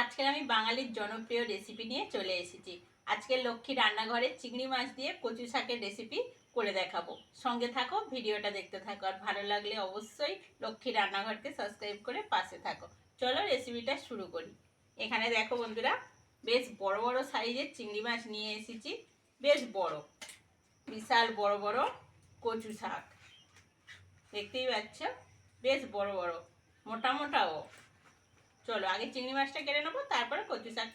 আজকে আমি বাঙালির জনপ্রিয় রেসিপি নিয়ে চলে এসেছি। আজকে লক্ষ্মী রান্নাঘরে চিংড়ি মাছ দিয়ে কচু শাকের রেসিপি করে দেখাবো। সঙ্গে থাকো, ভিডিওটা দেখতে থাকো। আর ভালো লাগলে অবশ্যই লক্ষ্মী রান্নাঘরকে সাবস্ক্রাইব করে পাশে থাকো। চলো রেসিপিটা শুরু করি। এখানে দেখো বন্ধুরা, বেশ বড় বড় সাইজের চিংড়ি মাছ নিয়ে এসেছি। বেশ বড়, বিশাল বড় বড় কচু শাক। দেখতেই পাচ্ছ? বেশ বড় বড়, মোটা মোটাও। চলো আগে চিংড়ি মাছটা কেটে নেব তারপরে কচু শাকটা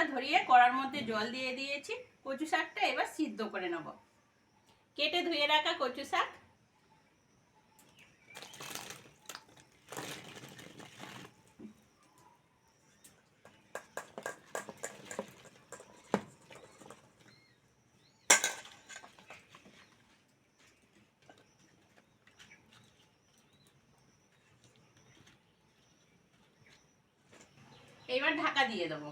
উনুনটা ধরিয়ে কড়ার মধ্যে জল দিয়ে দিয়েছি। কচু শাকটা এবার সিদ্ধ করে নেব। কেটে ধুয়ে রাখা কচু শাক। এবার ঢাকা দিয়ে দেবো।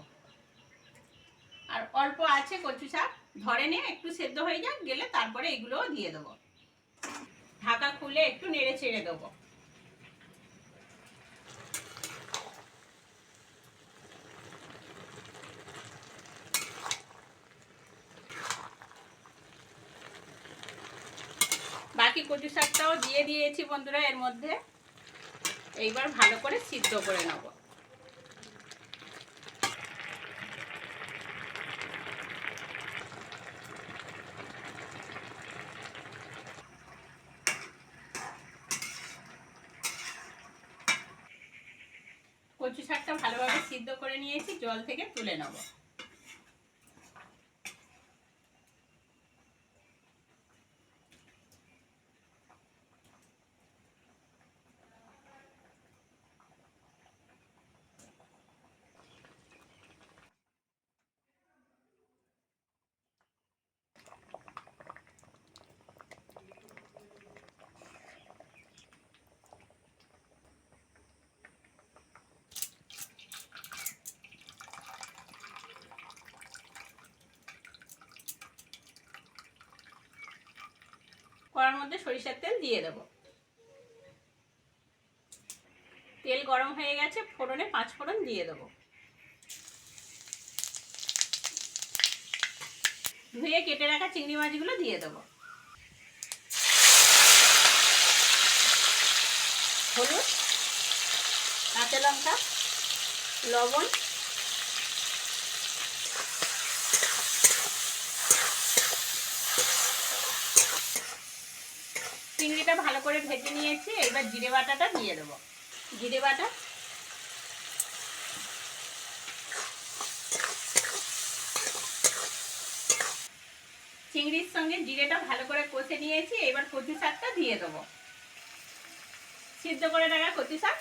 আর অল্প আছে কচু শাক, ধরে নিয়ে একটু সেদ্ধ হয়ে যাক, গেলে তারপরে এগুলোও দিয়ে দেবো। ঢাকা খুলে একটু নেড়ে ছেড়ে দেবো। বাকি কচু শাকটাও দিয়ে দিয়েছি বন্ধুরা এর মধ্যে। এইবার ভালো করে সিদ্ধ করে নেব। শাকটা ভালোভাবে সিদ্ধ করে নিয়েছি জল থেকে তুলে নেব। কড়ার মধ্যে সরিষার তেল দিয়ে দেব। তেল গরম হয়ে গেছে, ফোড়নে পাঁচ ফোড়ন দিয়ে দেবো। ধুয়ে কেটে রাখা চিংড়ি মাছগুলো দিয়ে দেবো। হলুদ, কাঁচা লঙ্কা, লবণ চিংড়িটা ভালো করে ভেজে নিয়েছি, এবার জিরে বাটাটা দিয়ে দেবো। জিরে বাটা? চিংড়ির সঙ্গে জিরেটা ভালো করে কষে নিয়েছি, এবার কচু শাকটা দিয়ে দেবো। সিদ্ধ করে রাখা কচু শাক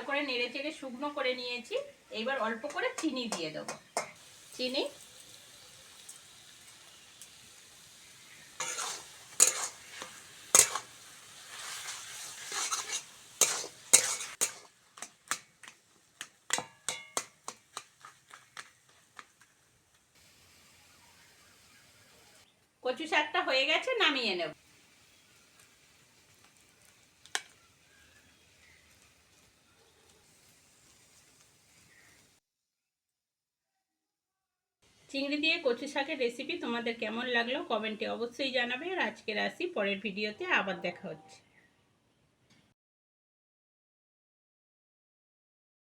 ভালো করে নেড়ে চেড়ে শুকনো করে নিয়েছি। এইবার অল্প করে চিনি দিয়ে দেবো। চিনি। কচু শাকটা হয়ে গেছে, নামিয়ে নেব। চিংড়ি দিয়ে কচু শাকের রেসিপি তোমাদের কেমন লাগল? কমেন্টে অবশ্যই জানাবে। আর আজকের আসি, পরের ভিডিওতে আবার দেখা হচ্ছে।